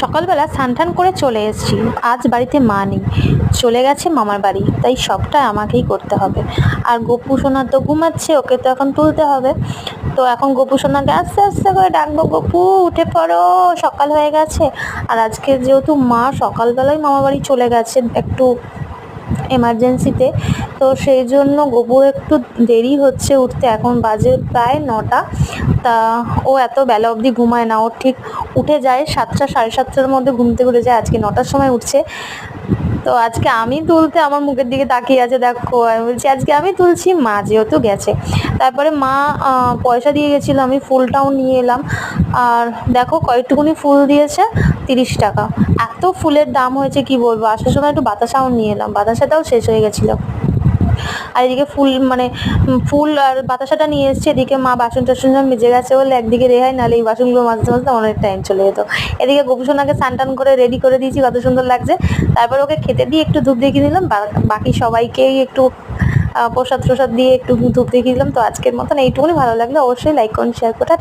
সকালবেলা স্নান টান করে চলে এসেছি। আজ বাড়িতে মা নেই। চলে গেছে মামার বাড়ি, তাই সবটা আমাকেই করতে হবে। আর গোপু সোনা তো ঘুমাচ্ছে, ওকে তো এখন তুলতে হবে। তো এখন গোপু সোনাকে আস্তে আস্তে করে ডাকবো, গোপু, উঠে পড়ো, সকাল হয়ে গেছে। আর আজকে যেহেতু মা সকালবেলায় মামার বাড়ি চলে গেছে, একটু এমার্জেন্সিতে তো সেই জন্য গবু একটু দেরি হচ্ছে উঠতে। এখন বাজে প্রায় নটা। তা ও এত বেলা অবধি ঘুমায় না। ও ঠিক উঠে যায় সাতটা, সাড়ে সাতটার মধ্যে ঘুম থেকে উঠে যায়। আজকে নটার সময় উঠছে। তো আজকে আমি তুলতে আমার মুখের দিকে তাকিয়ে আছে, দেখো। আমি বলছি, আজকে আমি তুলছি, মা যেহেতু গেছে। তারপরে মা পয়সা দিয়ে গেছিল, আমি ফুলটাও নিয়ে এলাম। আর দেখো কয়েকটুকুনি ফুল দিয়েছে, তিরিশ টাকা। এত ফুলের দাম হয়েছে, কি বলব? আসার সময় একটু বাতাসাও নিয়ে এলাম। বাতাসাটাও শেষ হয়ে গেছিল। আর এদিকে ফুল মানে ফুল আর বাতাসাটা নিয়ে এসছে। এদিকে মা বাসন টাসন সব মেজে গেছে বলে একদিকে রেহাই, নাহলে এই বাসনগুলো মাজতে মাজতে অনেক টাইম চলে যেত। এদিকে গোপুসোনাকে স্নান টান করে রেডি করে দিয়েছি, কত সুন্দর লাগছে। তারপর ওকে খেতে দিয়ে একটু ধূপ দেখিয়ে দিলাম বাকি সবাইকেই একটু প্রসাদ প্রসাদ দিয়ে একটু ধূপ দেখিয়ে দিলাম। তো আজকের মতন এইটুকুনি, ভালো লাগলে অবশ্যই লাইক করুন শেয়ার করে।